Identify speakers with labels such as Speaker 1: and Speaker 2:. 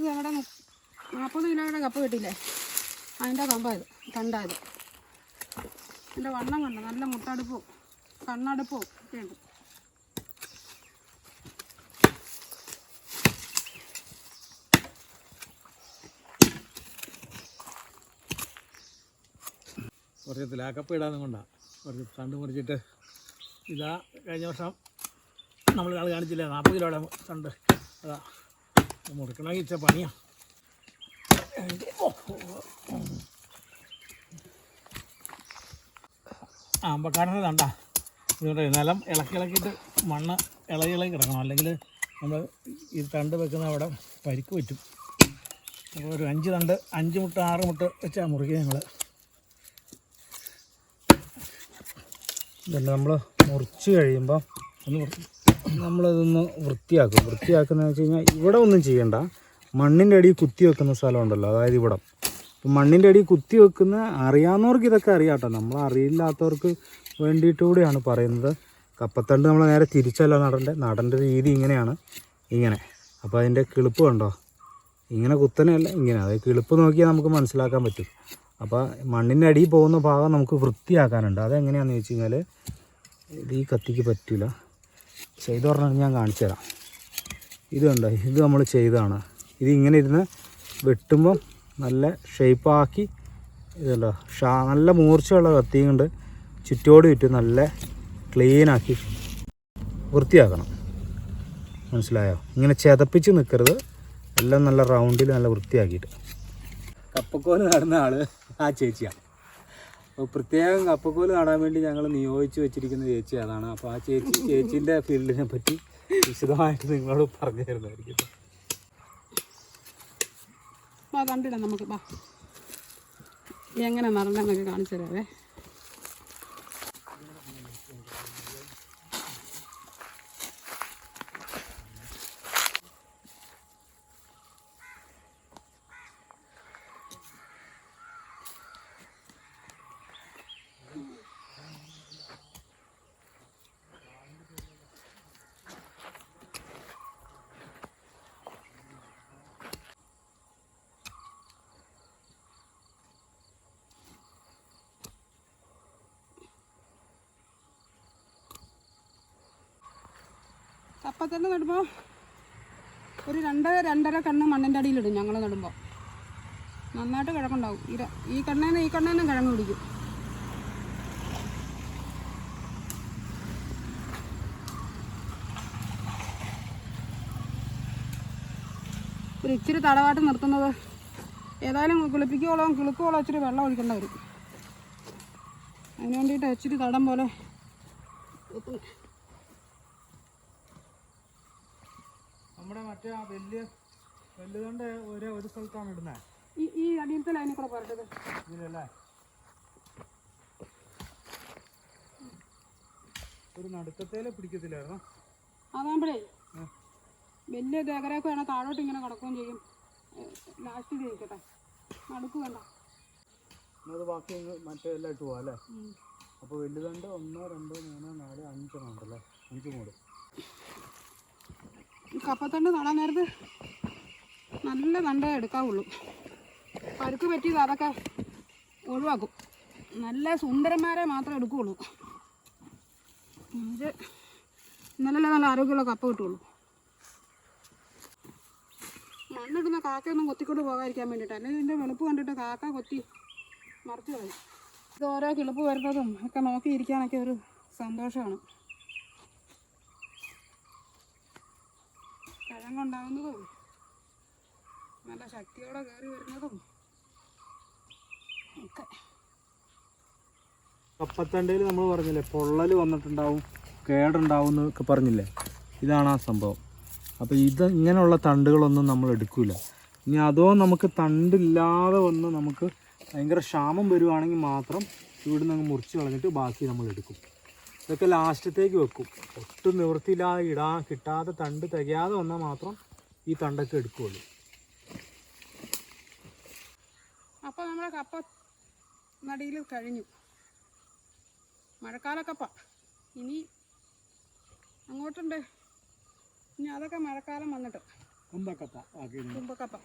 Speaker 1: ഇത് ഞങ്ങളുടെ നാൽപ്പത് കിലോയുടെ കപ്പ കിട്ടിയില്ലേ? അതിന്റെ കമ്പായത് കണ്ടായത് എന്റെ വണ്ണം കണ്ടോ? നല്ല മുട്ടടുപ്പും കണ്ണടുപ്പും ഒക്കെ ഉണ്ട്.
Speaker 2: കുറച്ച് തിലാക്കപ്പ ഇടാനും കൊണ്ടാണ് കുറച്ച് തണ്ട് മുറിച്ചിട്ട് ഇതാ കഴിഞ്ഞ വർഷം നമ്മൾ കാണിച്ചില്ല? നാൽപ്പത് കിലോയുടെ തണ്ട്. അതാ. മുറിക്കണമെങ്കിൽ ഇച്ച പണിയാ. ആമ്പക്കാടിനെ തണ്ട. ഇതുകൊണ്ട് നിലം ഇളക്കി ഇളക്കിയിട്ട് മണ്ണ് ഇളകി ഇളകി കിടക്കണം. അല്ലെങ്കിൽ നമ്മൾ ഈ തണ്ട് വെക്കുന്ന അവിടെ പരിക്ക് പറ്റും. അപ്പോൾ ഒരു അഞ്ച് തണ്ട് അഞ്ച് മുട്ട ആറ് മുട്ട വെച്ചാൽ മുറിക്കുക ഞങ്ങൾ.
Speaker 3: ഇതല്ല നമ്മൾ മുറിച്ച് കഴിയുമ്പോൾ
Speaker 2: ഒന്ന് മുറി-
Speaker 3: നമ്മളിതൊന്ന് വൃത്തിയാക്കും. വൃത്തിയാക്കുന്നതെന്ന് വെച്ച് കഴിഞ്ഞാൽ ഇവിടെ ഒന്നും ചെയ്യണ്ട. മണ്ണിന്റെ അടിയിൽ കുത്തി വെക്കുന്ന സ്ഥലമുണ്ടല്ലോ അതായത് ഇവിടെ. മണ്ണിന്റെ അടിയിൽ കുത്തി വെക്കുന്ന അറിയാവുന്നവർക്ക് ഇതൊക്കെ അറിയാട്ടോ നമ്മൾ അറിയില്ലാത്തവർക്ക് വേണ്ടിയിട്ട് കൂടിയാണ് പറയുന്നത്. കപ്പത്തണ്ട് നമ്മൾ നേരെ തിരിച്ചല്ല നടന്റെ നടന്റെ രീതി ഇങ്ങനെയാണ്. ഇങ്ങനെ. അപ്പോൾ അതിന്റെ കിളിപ്പ് കണ്ടോ? ഇങ്ങനെ കുത്തനെയല്ല ഇങ്ങനെ. അതായത് കിളിപ്പ് നോക്കിയാൽ നമുക്ക് മനസ്സിലാക്കാൻ പറ്റും. അപ്പോൾ മണ്ണിന്റെ അടിയിൽ പോകുന്ന ഭാഗം നമുക്ക് വൃത്തിയാക്കാനുണ്ട്. അതെങ്ങനെയാണെന്ന് വെച്ച് കഴിഞ്ഞാൽ ഇത് ഈ കത്തിക്ക് പറ്റില്ല ചെയ്തു പറഞ്ഞാൽ ഞാൻ കാണിച്ചു തരാം. ഇത് കണ്ടോ? ഇത് നമ്മൾ ചെയ്തതാണ്. ഇത് ഇങ്ങനെ ഇരുന്ന് വെട്ടുമ്പം നല്ല ഷേപ്പാക്കി ഇതുണ്ടോ ഷാ നല്ല മൂർച്ചയുള്ള കത്തിയും കൊണ്ട് ചുറ്റോട് ചുറ്റും നല്ല ക്ലീനാക്കി വൃത്തിയാക്കണം. മനസ്സിലായോ? ഇങ്ങനെ ചെതപ്പിച്ച് നിൽക്കരുത് എല്ലാം നല്ല റൗണ്ടിൽ നല്ല വൃത്തിയാക്കിയിട്ട്. കപ്പക്കോൽ നടന്ന ആൾ ആ ചേച്ചിയാണ് പ്രത്യേകം കപ്പക്കോൽ നടാൻ വേണ്ടി ഞങ്ങൾ നിയോഗിച്ച് വെച്ചിരിക്കുന്ന ചേച്ചി അതാണ്. അപ്പോൾ ആ ചേച്ചി ചേച്ചീന്റെ ഫീൽഡിനെ പറ്റി വിശദമായിട്ട് നിങ്ങളോട് പറഞ്ഞു തരുന്നതായിരിക്കും
Speaker 1: വാ കണ്ടിടാം നമുക്ക്. വാ. എങ്ങനെ നടണമെന്നൊക്കെ കാണിച്ചു തരാവേ. കപ്പത്തന്നെ നടുമ്പോൾ ഒരു രണ്ട് രണ്ടര കണ്ണ് മണ്ണിന്റെ അടിയിലിടും ഞങ്ങൾ നടുമ്പോൾ നന്നായിട്ട് കിഴക്കുണ്ടാവും. ഈ ഈ കണ്ണേന്ന് ഈ കണ്ണേന്നും കിഴങ്ങ് പിടിക്കും. ഒരു ഇച്ചിരി തടവാട്ട് നിർത്തുന്നത് ഏതായാലും കുളിപ്പിക്കോളം കിളുക്കോളം ഇച്ചിരി വെള്ളം ഒഴിക്കേണ്ട വരും. അതിന് വേണ്ടിയിട്ട് ഇച്ചിരി തടം പോലെ
Speaker 3: നമ്മുടെ മറ്റേ ആ വലിയ വലുതണ്ട് ഒരേ ഒരു സ്ഥലത്താണ് ഇടുന്നത്
Speaker 1: ഈ ഈ അടിയത്തെ ലൈനിൽ കൂടെ പറഞ്ഞത്
Speaker 3: ഇതിലല്ലേ? ഒരു നടുക്കത്തേലെ പിടിക്കത്തില്ലായിരുന്നു?
Speaker 1: അതാകുമ്പോഴേ വലിയ ദേഹരൊക്കെ വേണം താഴോട്ട് ഇങ്ങനെ കിടക്കുകയും ചെയ്യും. ലാസ്റ്റ് ജയിക്കട്ടെ നടുക്ക് വേണ്ട.
Speaker 3: അത് ബാക്കി മറ്റേ എല്ലാം ഇട്ട് പോവാം അല്ലേ. അപ്പോൾ വലുതണ്ട് ഒന്ന് രണ്ട് മൂന്ന് നാല് അഞ്ചെണ്ണം ഉണ്ടല്ലേ? അഞ്ച് മൂട്
Speaker 1: കപ്പത്തണ്ട് നടാൻ നേരത്ത് നല്ല തണ്ടേ എടുക്കാവുള്ളൂ. പരുക്ക് പറ്റിയത് അതൊക്കെ ഒഴിവാക്കും. നല്ല സുന്ദരന്മാരെ മാത്രമേ എടുക്കുകയുള്ളൂ ഇത് ഇന്നലെ നല്ല ആരോഗ്യമുള്ള കപ്പ കിട്ടുള്ളൂ. മണ്ണിടുന്ന കാക്കയൊന്നും കൊത്തിക്കൊണ്ട് പോകാതിരിക്കാൻ വേണ്ടിയിട്ട്. അല്ലെങ്കിൽ ഇതിന്റെ വെളുപ്പ് കണ്ടിട്ട് കാക്ക കൊത്തി മറിച്ച് കളയും. ഇത് ഓരോ കിളിപ്പ് വരുന്നതും ഒക്കെ നോക്കിയിരിക്കാനൊക്കെ ഒരു സന്തോഷമാണ്. കിഴങ്ങുണ്ടാകുന്നതും നല്ല ശക്തിയോടെ കയറി വരുന്നതും ഒക്കെ.
Speaker 3: കപ്പത്തണ്ടയിൽ നമ്മൾ പറഞ്ഞില്ലേ പൊള്ളൽ വന്നിട്ടുണ്ടാവും കേടുണ്ടാവും എന്നൊക്കെ പറഞ്ഞില്ലേ? ഇതാണ് ആ സംഭവം. അപ്പോൾ ഇത് ഇങ്ങനെയുള്ള തണ്ടുകളൊന്നും നമ്മൾ എടുക്കില്ല ഇനി അതോ നമുക്ക് തണ്ടില്ലാതെ വന്ന് നമുക്ക് ഭയങ്കര ക്ഷാമം വരുവാണെങ്കിൽ മാത്രം ഇവിടുന്ന് അങ്ങ് മുറിച്ച് കളഞ്ഞിട്ട് ബാക്കി നമ്മൾ എടുക്കും. ഇതൊക്കെ ലാസ്റ്റത്തേക്ക് വെക്കും. ഒട്ടും നിവൃത്തിയില്ലാതെ ഇടാൻ കിട്ടാതെ തണ്ട് തികയാതെ വന്നാൽ മാത്രം ഈ തണ്ടൊക്കെ എടുക്കുകയുള്ളൂ
Speaker 1: അപ്പോൾ നമ്മുടെ കപ്പ നടിയിൽ കഴിഞ്ഞു. മഴക്കാലക്കപ്പ ഇനി അങ്ങോട്ടുണ്ട്. ഇനി അതൊക്കെ മഴക്കാലം വന്നിട്ട്.
Speaker 2: കുമ്പക്കപ്പ കുമ്പക്കപ്പ.